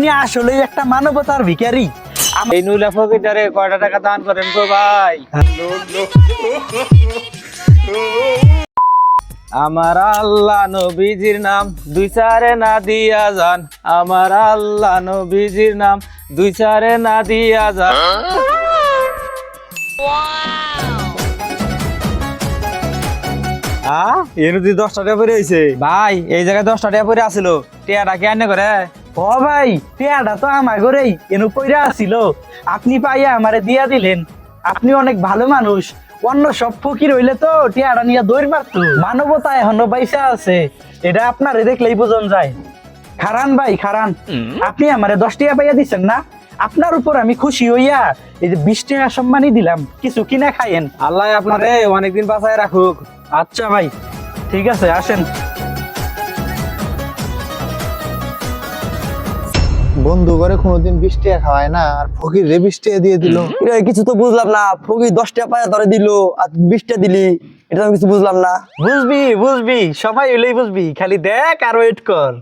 আপনি আসলে একটা মানবতার ভিখারি। এই নুলা ফকিটারে কয়টা টাকা দান করেন গো ভাই? আমার আল্লাহ নবীজির নাম দুই চারে না দিয়া যান। আমার আল্লাহ নবীজির নাম দুই চারে না দিয়া যান। আ? এর দশটা টাকা পরে হয়েছে ভাই এই জায়গায় দশটা টাকা পরে আসিল। টিয়াটা কি আনে করে? ও ভাই পেয়াটা তো আমার ঘরেই এনু পইরা আসিল। আপনি পাইয়া আমারে দিয়া দিলেন। আপনি অনেক ভালো মানুষ। অন্য সব ফকির হইলে তো টিয়াটা নিয়ে দৌড় মারত। মানবতা এখনও পয়সা আছে। এটা আপনারে দেখলেই বোঝন যায়। খারান ভাই খারান আপনি আমারে দশ টাকা পাইয়া দিচ্ছেন না? আপনার উপর আমি খুশি হইয়া এই যে বিশ টাকা সম্মানই দিলাম। কিছু কিনা খাইয়েন। আল্লাহ আপনারে অনেকদিন বাঁচায় রাখুক। আচ্ছা ভাই ঠিক আছে আসেন। বন্ধু করে কোনোদিন বিশ টাকা খাওয়ায় না আর ফকির রে বিশ টাকা দিয়ে দিল। এটা কিছু তো বুঝলাম না ফকি দশটা পায়া ধরে দিল আর বিশটা দিলি এটা আমি কিছু বুঝলাম না। বুঝবি বুঝবি সবাই হইলেই বুঝবি খালি দেখ আর ওয়েট কর।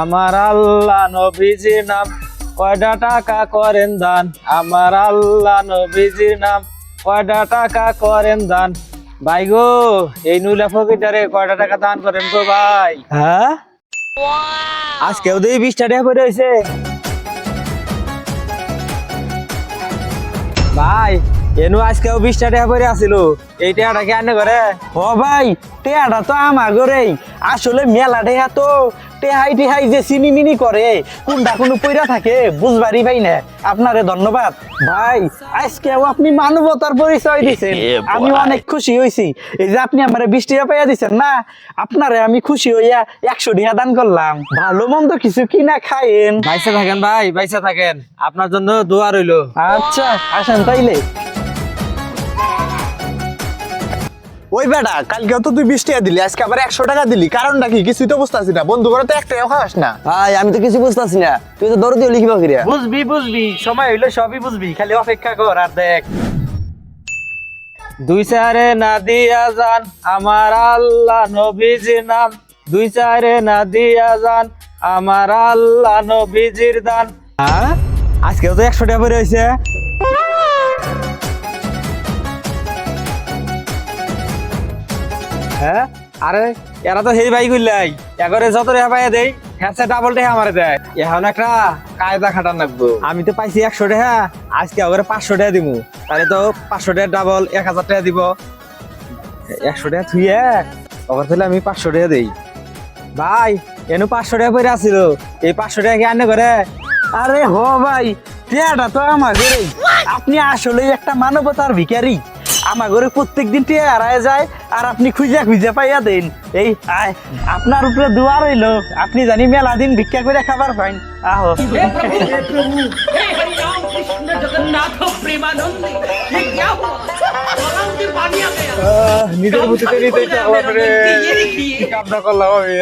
আমার আল্লাহ নবীজির নাম কয়টা টাকা করেন দান? আমার আল্লাহ নবীজির নাম কয়টা টাকা করেন দান? ভাই গো এই নুলা ফকিটারে কয়টা টাকা দান করেন গো ভাই? হ্যাঁ? আজকেও দুই বিশ টাকা পরে হয়েছে ভাই এনু আজকেও বিশটা টাকা পরে আসিল। এই টাকাটা কি আনে করে ও ভাই টেহাটা তো আমার ঘরেই। আসলে মেলা টেহা তো। টেহাই টেহাই যে চিনি মিনি করে কোনটা কোনো পইরা থাকে বুঝবারই ভাই না। আপনারে ধন্যবাদ। ভাই আজকেও আপনি মানবতার পরিচয় দিছেন। আমি অনেক খুশি হয়েছি এই যে আপনি আমার বিশ টাকা পাইয়া দিছেন না আপনারে আমি খুশি হইয়া একশো টাকা দান করলাম। ভালো মন্দ কিছু কিনা খাইয়েন। বাইসে থাকেন ভাই বাইসে থাকেন। আপনার জন্য দোয়া রইল। আচ্ছা আসেন তাইলে। ওই বেটা কালকেও তো তুই বিশ টাকা দিলি আজকে আবার একশো টাকা দিলি। কারণটা কি? কিছুই তো বুঝতে পারছি না। বন্ধু করে তো এক টাকাও খাস না। ভাই আমি তো কিছু বুঝতেছি না। তুই তো দরদি লিখিবা ফিরিয়া বুঝবি বুঝবি। সময় হইলে সবই বুঝবি। খালি অপেক্ষা কর আর দেখ। দুই চারে না দিয়া যান আমার আল্লাহ নবীজির নাম। দুই চারে না দিয়া যান আমার আল্লাহ নবীজির দান। হ্যাঁ আজকেও তো একশো টাকা পরে হয়েছে। হ্যাঁ? এরা তো যত দেই হ্যাঁ ডাবল একটা কায়দা লাগবো। আমি তো পাইছি একশো টাকা আজকে ওরে পাঁচশো টাকা দিমু। তাহলে তো পাঁচশো টাকা ডাবল এক হাজার টাকা দিব। একশো টাকা থুইয়ে ওখান তাহলে আমি পাঁচশো টাকা দেই। ভাই, এনু পাঁচশো টাকা পরে আসছিল এই পাঁচশো টাকা কি আনে করে আরে হো ভাই তো আপনি আসলে একটা মানবতার ভিখারি। আমার ঘরে প্রত্যেক দিন টিয়া হারায় যায় আর আপনি খুঁজা খুঁজা পাইয়া দেন এই আয় আপনার উপরে দোয়া রইল আপনি জানি মেলা দিন ভিক্ষা করে খাবার পাইন আহ নিজের বুঝতে নিতে করলাম আমি.